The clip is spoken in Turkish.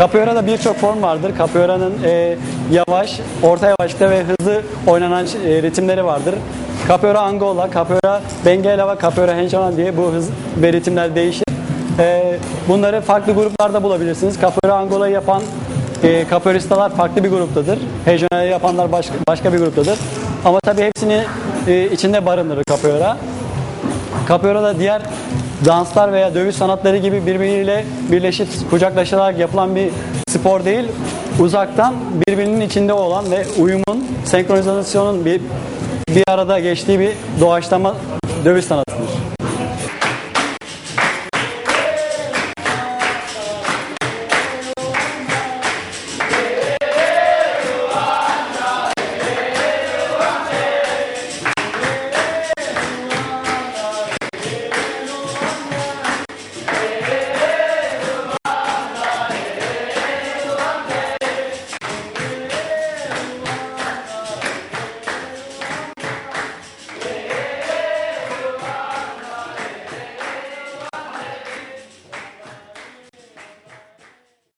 Capoeira'da birçok form vardır. Capoeira'nın e, yavaş, orta yavaşta ve hızlı oynanan e, ritimleri vardır. Capoeira Angola, Capoeira Benguela ve Capoeira Henchana diye bu hız ve ritimler değişir. E, bunları farklı gruplarda bulabilirsiniz. Capoeira Angola'yı yapan e, capoeiristalar farklı bir gruptadır. Hejona'yı yapanlar başka, başka bir gruptadır. Ama tabii hepsini e, içinde barındırır Capoeira. Capoeira'da diğer danslar veya dövüş sanatları gibi birbiriyle birleşip kucaklaşarak yapılan bir spor değil. Uzaktan birbirinin içinde olan ve uyumun, senkronizasyonun bir bir arada geçtiği bir doğaçlama dövüş sanatı.